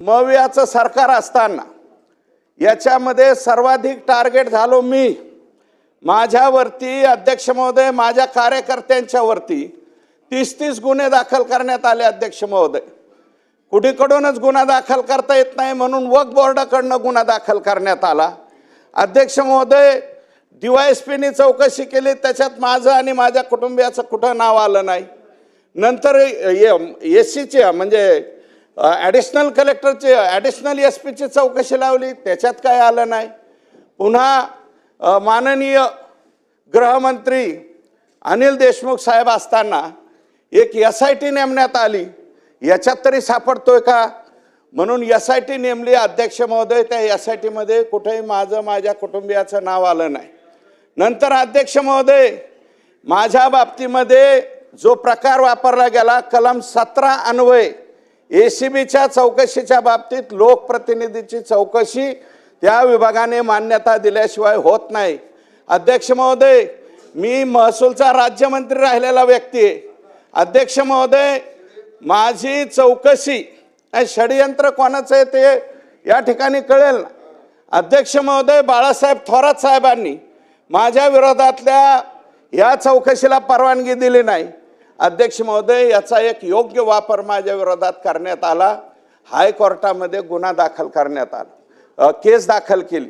मवियाचं सरकार असताना याच्यामध्ये सर्वाधिक टार्गेट झालो मी. माझ्यावरती अध्यक्ष महोदय माझ्या कार्यकर्त्यांच्यावरती तीस तीस गुन्हे दाखल करण्यात आले अध्यक्ष महोदय. कुठेकडूनच गुन्हा दाखल करता येत नाही म्हणून वक बोर्डाकडनं गुन्हा दाखल करण्यात आला. अध्यक्ष महोदय डीवायएसपीने चौकशी केली त्याच्यात माझं आणि माझ्या कुटुंबियाचं कुठं नाव आलं नाही. नंतर एस सीच्या म्हणजे ॲडिशनल कलेक्टरची ॲडिशनल एस पीची चौकशी लावली त्याच्यात काय आलं नाही. पुन्हा माननीय गृहमंत्री अनिल देशमुख साहेब असताना एक एस आय टी नेमण्यात आली. याच्यात तरी सापडतोय का? म्हणून एस आय टी नेमली अध्यक्ष महोदय त्या एस आय टीमध्ये कुठेही माझं माझ्या कुटुंबियाचं नाव आलं नाही. नंतर अध्यक्ष महोदय माझ्या बाबतीमध्ये जो प्रकार वापरला गेला कलम सतरा अन्वय ए सी बीच्या चौकशीच्या बाबतीत लोकप्रतिनिधीची चौकशी त्या विभागाने मान्यता दिल्याशिवाय होत नाही. अध्यक्ष महोदय मी महसूलचा राज्यमंत्री राहिलेला व्यक्ती आहे. अध्यक्ष महोदय माझी चौकशी षडयंत्र कोणाचं आहे ते या ठिकाणी कळेल. ना अध्यक्ष महोदय बाळासाहेब थोरात साहेबांनी माझ्या विरोधातल्या या चौकशीला परवानगी दिली नाही. अध्यक्ष महोदय याचा एक योग्य वापर माझ्या विरोधात करण्यात आला. हायकोर्टामध्ये गुन्हा दाखल करण्यात आला. केस दाखल केली.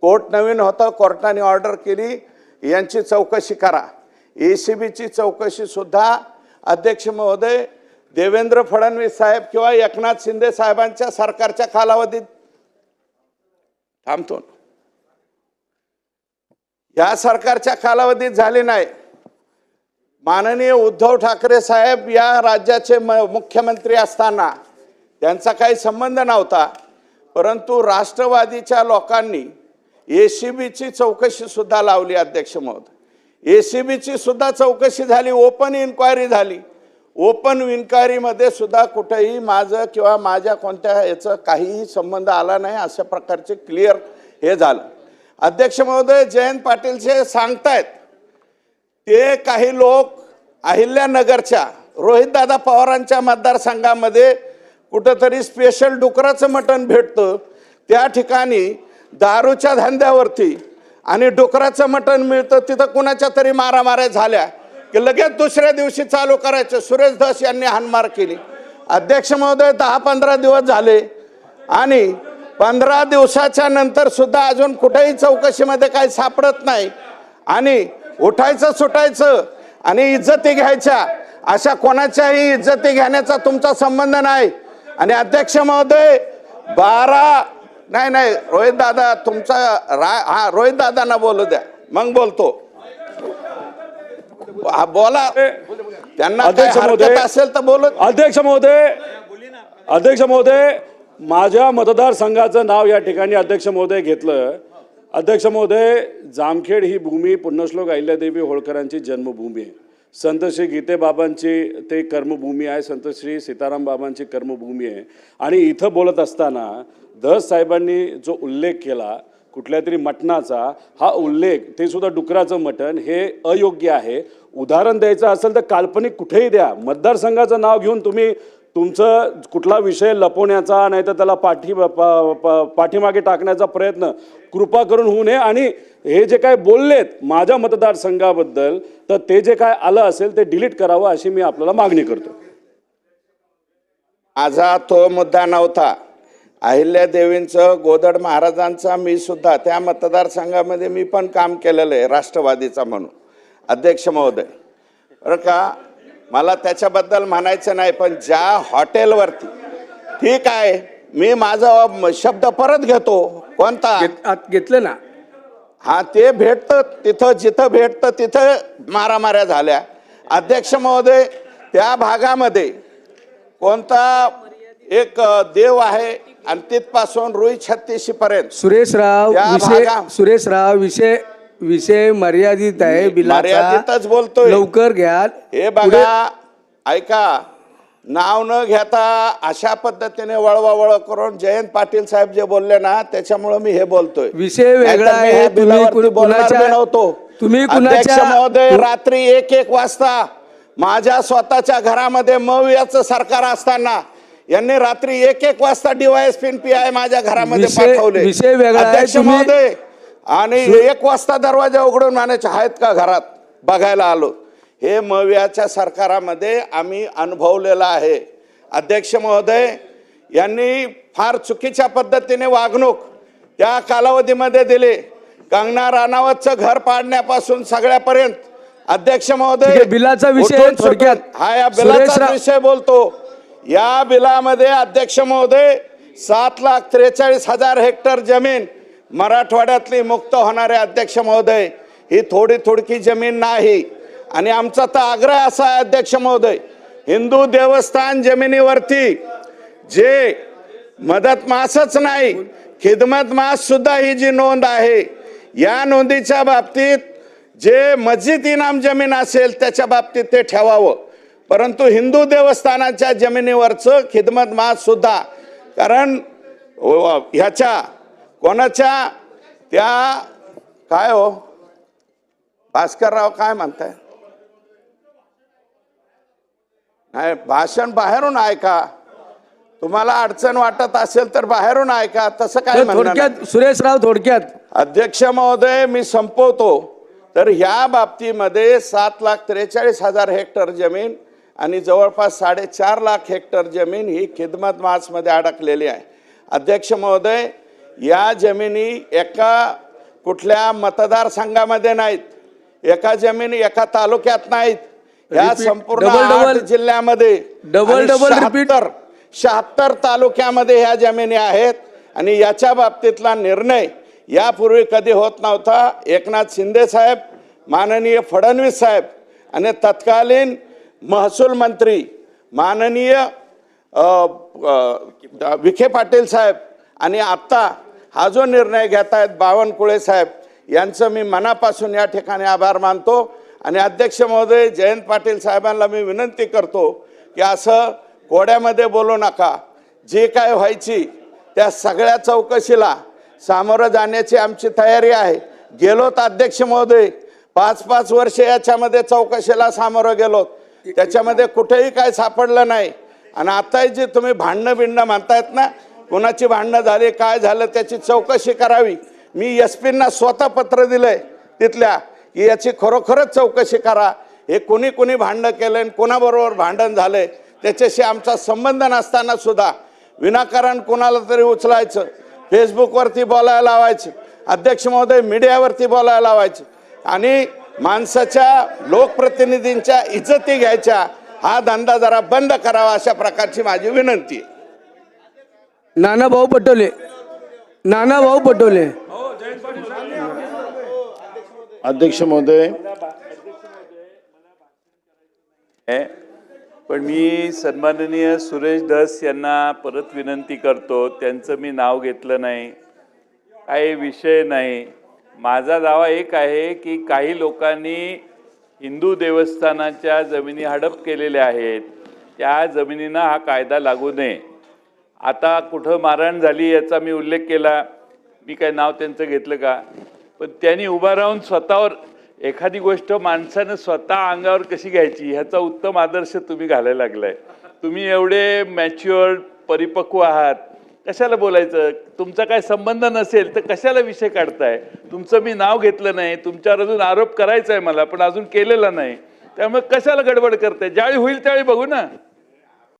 कोर्ट नवीन होतं कोर्टाने ऑर्डर केली. यांची चौकशी करा. ए सी बीची चौकशीसुद्धा अध्यक्ष महोदय देवेंद्र फडणवीस साहेब किंवा एकनाथ शिंदे साहेबांच्या सरकारच्या कालावधीत. थांबतो. या सरकारच्या कालावधीत झाली नाही. माननीय उद्धव ठाकरे साहेब या राज्याचे म मुख्यमंत्री असताना त्यांचा काही संबंध नव्हता परंतु राष्ट्रवादीच्या लोकांनी ए सी बीची चौकशीसुद्धा लावली अध्यक्ष महोदय. ए सी बीची सुद्धा चौकशी झाली ओपन इन्क्वायरी झाली. ओपन इन्क्वायरीमध्ये सुद्धा कुठेही माझं किंवा माझ्या कोणत्या याचं काहीही संबंध आला नाही अशा प्रकारचे क्लिअर हे झालं. अध्यक्ष महोदय जयंत पाटीलचे सांगतायत ते काही लोक अहिल्यानगरच्या रोहितदादा पवारांच्या मतदारसंघामध्ये कुठंतरी स्पेशल डुकराचं मटण भेटतं. त्या ठिकाणी दारूच्या धंद्यावरती आणि डुकराचं मटण मिळतं. तिथं कुणाच्या तरी मारामाऱ्या झाल्या की लगेच दुसऱ्या दिवशी चालू करायचं. सुरेश धस यांनी हानमार केली. अध्यक्ष महोदय दहा पंधरा दिवस झाले आणि पंधरा दिवसाच्या नंतर सुद्धा अजून कुठेही चौकशीमध्ये काही सापडत नाही. आणि उठायचं सुटायचं आणि इज्जती घ्यायच्या. अशा कोणाच्याही इज्जती घेण्याचा तुमचा संबंध नाही. आणि अध्यक्ष महोदय बारा नाही नाही रोहित दादा तुमचा रा हा रोहित दादांना बोलू द्या. मग बोलतो. हा, बोला. त्यांना अध्यक्ष महोदय. असेल तर बोलू. अध्यक्ष महोदय अध्यक्ष महोदय माझ्या मतदारसंघाचं नाव या ठिकाणी अध्यक्ष महोदय घेतलं. अध्यक्ष महोदय जामखेड ही भूमी पुण्यश्लोक अहिल्यादेवी होळकरांची जन्मभूमी आहे. संत श्री ते कर्मभूमी आहे संत श्री सीताराम बाबांची कर्मभूमी आहे. आणि इथं बोलत असताना धस साहेबांनी जो उल्लेख केला कुठल्या तरी मटणाचा हा उल्लेख ते सुद्धा डुकराचं मटण हे अयोग्य आहे. उदाहरण द्यायचं असेल तर काल्पनिक कुठेही द्या. मतदारसंघाचं नाव घेऊन तुम्ही तुमचं कुठला विषय लपवण्याचा नाही तर त्याला पाठी प- प- पाठीमागे टाकण्याचा प्रयत्न कृपा करून होऊ नये. आणि हे जे काय बोललेत माझ्या मतदारसंघाबद्दल तर ते जे काय आलं असेल ते डिलीट करावं अशी मी आपल्याला मागणी करतो. माझा तो मुद्दा नव्हता. अहिल्यादेवींचं गोदड महाराजांचा मी सुद्धा त्या मतदारसंघामध्ये मी पण काम केलेलं आहे राष्ट्रवादीचा म्हणून. अध्यक्ष महोदय. बरं का? मला त्याच्याबद्दल म्हणायचं नाही पण ज्या हॉटेलवरती ठीक आहे मी माझा शब्द परत घेतो कोणता? घेतलं ना? हा ते भेटतं तिथं जिथं भेटतं तिथं मारामाऱ्या झाल्या. अध्यक्ष महोदय त्या भागामध्ये कोणता एक देव आहे आणि तिथपासून रुई छत्तीशी पर्यंत सुरेशराव सुरेशराव विषय विषय मर्यादित आहे बिलाचा मर्यादितच बोलतोय. लवकर घ्या हे बघा ऐका नाव न घेता अशा पद्धतीने वळवा वळ करून जयंत पाटील साहेब जे बोलले ना त्याच्यामुळे मी हे बोलतोय विषय वेगळा नाहीतर मी आहे. तुम्ही बिलावरती कुण- बोलणार बी कुणाच्या- नव्हतो तुम्ही अध्यक्ष कुणाच्या- महोदय रात्री एक एक वाजता माझ्या स्वतःच्या घरामध्ये मवियाचं सरकार असताना यांनी रात्री एक एक वाजता डीवायएसपी पी आय माझ्या घरामध्ये विषय- पाठवले विषय वेगळा आहे. अध्यक्ष तुम्ही- महोदय आणि एक वाजता दरवाजा उघडून म्हणायचे आहेत का घरात? बघायला आलो. हे मवियाच्या सरकारामध्ये आम्ही अनुभवलेलं आहे. अध्यक्ष महोदय यांनी फार चुकीच्या पद्धतीने वागणूक त्या कालावधीमध्ये दिली. कंगना राणावतचं घर पाडण्यापासून सगळ्यापर्यंत अध्यक्ष महोदय बिलाचा विषय थोडक्यात. हा या बिलाचा विषय बोलतो. या बिलामध्ये अध्यक्ष महोदय सात लाख त्रेचाळीस हजार हेक्टर जमीन मराठवाड्यातली मुक्त होणारे अध्यक्ष महोदय ही थोडी थोडकी जमीन नाही. आणि आमचा तर आग्रह असा आहे अध्यक्ष महोदय हिंदू देवस्थान जमिनीवरती जे मदत मासच नाही खिदमत मास सुद्धा ही जी नोंद आहे या नोंदीच्या बाबतीत जे मस्जिद इनाम जमीन असेल त्याच्या बाबतीत ते ठेवावं. परंतु हिंदू देवस्थानाच्या जमिनीवरचं खिदमत मास सुद्धा कारण ह्याच्या कोणाच्या? त्या काय हो? भास्करराव काय म्हणताय? नाही भाषण बाहेरून ऐका. तुम्हाला अडचण वाटत असेल तर बाहेरून ऐका. तसं काय. थोडक्यात सुरेशराव थोडक्यात. अध्यक्ष महोदय मी संपवतो. तर ह्या बाबतीमध्ये सात लाख त्रेचाळीस हजार हेक्टर जमीन आणि जवळपास साडेचार लाख हेक्टर जमीन ही खिदमत मासमध्ये अडकलेली आहे. अध्यक्ष महोदय या जमिनी एका कुठल्या मतदारसंघामध्ये नाहीत एका जमिनी एका तालुक्यात नाहीत या. संपूर्ण आठ. जिल्ह्यामध्ये double repeat. 76 शहात्तर तालुक्यामध्ये ह्या जमिनी आहेत आणि याच्या बाबतीतला निर्णय यापूर्वी कधी होत नव्हता एकनाथ शिंदे साहेब माननीय फडणवीस साहेब आणि तत्कालीन महसूल मंत्री माननीय विखे पाटील साहेब आणि आत्ता हा जो निर्णय घेत आहेत बावनकुळे साहेब यांचं मी मनापासून या ठिकाणी आभार मानतो. आणि अध्यक्ष महोदय जयंत पाटील साहेबांना मी विनंती करतो की असं कोड्यामध्ये बोलू नका. जे काय व्हायची त्या सगळ्या चौकशीला सामोरं जाण्याची आमची तयारी आहे. गेलोत अध्यक्ष महोदय पाच पाच वर्ष याच्यामध्ये चौकशीला सामोरं गेलो त्याच्यामध्ये कुठेही काय सापडलं नाही. आणि आताही जे तुम्ही भांडणं बिंडणं म्हणतायत ना कोणाची भांडणं झाली काय झालं त्याची चौकशी करावी. मी एस पींना स्वतः पत्र दिलंय तिथल्या की याची खरोखरच चौकशी करा. हे कोणी कोणी भांडणं केलं आणि कोणाबरोबर भांडण झालंय त्याच्याशी आमचा संबंध नसताना सुद्धा. विनाकारण कोणाला तरी उचलायचं. फेसबुकवरती बोलायला लावायचं. अध्यक्ष महोदय मीडियावरती बोलायला लावायचं. आणि माणसाच्या लोकप्रतिनिधींच्या इज्जती घ्यायच्या. हा धंदा जरा बंद करावा अशा प्रकारची माझी विनंती आहे. नाना भाऊ पटोले. नाना भाऊ पटोले. अध्यक्ष महोदय. पण मी सन्माननीय सुरेश धस यांना परत विनंती करतो त्यांचं मी नाव घेतलं नाही काही विषय नाही. माझा दावा एक आहे की काही लोकांनी हिंदू देवस्थानाच्या जमिनी हडप केलेल्या आहेत. त्या जमिनींना हा कायदा लागू नये. आता कुठं मारहाण झाली याचा मी उल्लेख केला. मी काय नाव त्यांचं घेतलं का? पण त्यांनी उभा राहून स्वतःवर एखादी गोष्ट माणसानं स्वतः अंगावर कशी घ्यायची ह्याचा उत्तम आदर्श तुम्ही घालायला लागलाय. तुम्ही एवढे मॅच्युअर परिपक्व आहात. कशाला बोलायचं? तुमचा काय संबंध नसेल तर कशाला विषय काढताय? तुमचं मी नाव घेतलं नाही तुमच्यावर अजून आरोप करायचा आहे मला पण अजून केलेला नाही. त्यामुळे कशाला गडबड करताय? ज्यावेळी होईल त्यावेळी बघू ना.